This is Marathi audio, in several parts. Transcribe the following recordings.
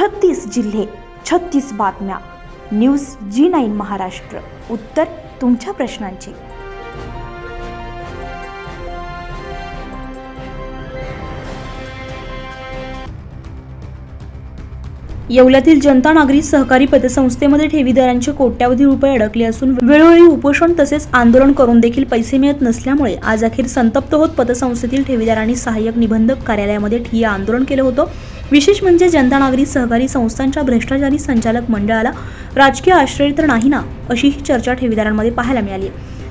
छत्तीस जिल्हे छत्तीस बातम्या. News G nine Maharashtra. उत्तर तुमच्या प्रश्नांची. येवल्यातील जनता नागरी सहकारी पतसंस्थेमध्ये ठेवीदारांचे कोट्यावधी रुपये अडकले असून वेळोवेळी उपोषण तसेच आंदोलन करून देखील पैसे मिळत नसल्यामुळे आज अखेर संतप्त होत पतसंस्थेतील ठेवीदारांनी सहाय्यक निबंधक कार्यालयामध्ये ठिय्या आंदोलन केलं होतं. विशेष म्हणजे जनता नागरी सहकारी संस्थांच्या भ्रष्टाचारी संचालक मंडळाला राजकीय आश्रय तर नाही ना अशी ही चर्चा ठेवीदारांमध्ये पाहायला मिळाली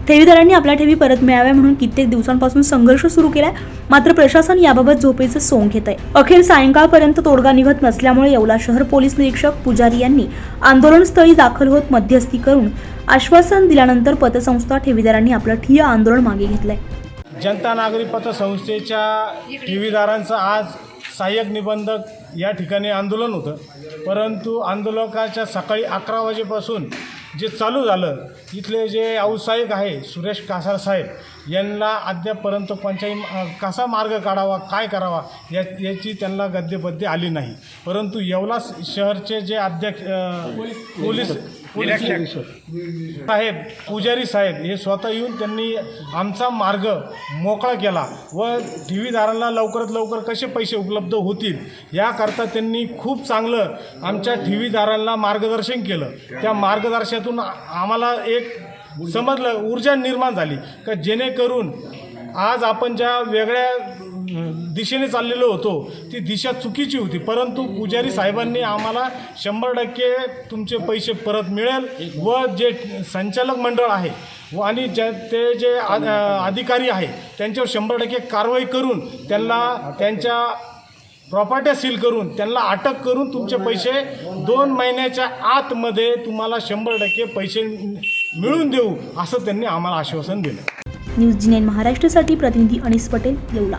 ठेवीदारांनी आपल्या ठेवी परत मिळाव्या म्हणून कित्येक दिवसांपासून संघर्ष सुरू केलाय मात्र प्रशासन याबाबत झोपेचं सोंग घेत आहे अखेर सायंकाळपर्यंत तोडगा निघत नसल्यामुळे येवला शहर पोलीस निरीक्षक पुजारी यांनी आंदोलनस्थळी दाखल होत मध्यस्थी करून आश्वासन दिल्यानंतर पतसंस्था ठेवीदारांनी आपलं ठिय्या आंदोलन मागे घेतलंय. जनता नागरी पतसंस्थेच्या ठेवीदारांचं आज सहाय्यक निबंधक या ठिकाणी आंदोलन होतं. परंतु आंदोलकाच्या सकाळी अकरा वाजेपासून जे चालू झालं इथले जे व्यावसायिक आहे सुरेश कासार साहेब यांना अद्यापपर्यंत कोणत्याही कसा मार्ग काढावा काय करावा या याची त्यांना गद्यपद्य आली नाही. परंतु येवला शहरचे जे अध्यक्ष पोलीस साहेब पुजारी साहेब हे स्वतः येऊन त्यांनी आमचा मार्ग मोकळा केला व ठेवीदारांना लवकरात लवकर कसे पैसे उपलब्ध होतील याकरता त्यांनी खूप चांगलं आमच्या ठेवीदारांना मार्गदर्शन केलं. त्या मार्गदर्शनातून आम्हाला एक समजलं ऊर्जा निर्माण झाली. का जेणेकरून आज आपण ज्या वेगळ्या दिशेने चाललेलो होतो ती दिशा चुकीची होती. परंतु पुजारी साहेबांनी आम्हाला शंभर टक्के तुमचे पैसे परत मिळेल व जे संचालक मंडळ आहे व आणि ज्या ते जे अधिकारी आहे त्यांच्यावर शंभर टक्के कारवाई करून त्यांना त्यांच्या प्रॉपर्ट्या सील करून त्यांना अटक करून तुमचे पैसे दोन महिन्याच्या आतमध्ये तुम्हाला शंभर टक्के पैसे मिळून देऊ असं त्यांनी आम्हाला आश्वासन दिलं. न्यूज जी नाईन महाराष्ट्रासाठी प्रतिनिधी अनिस पटेल येवला.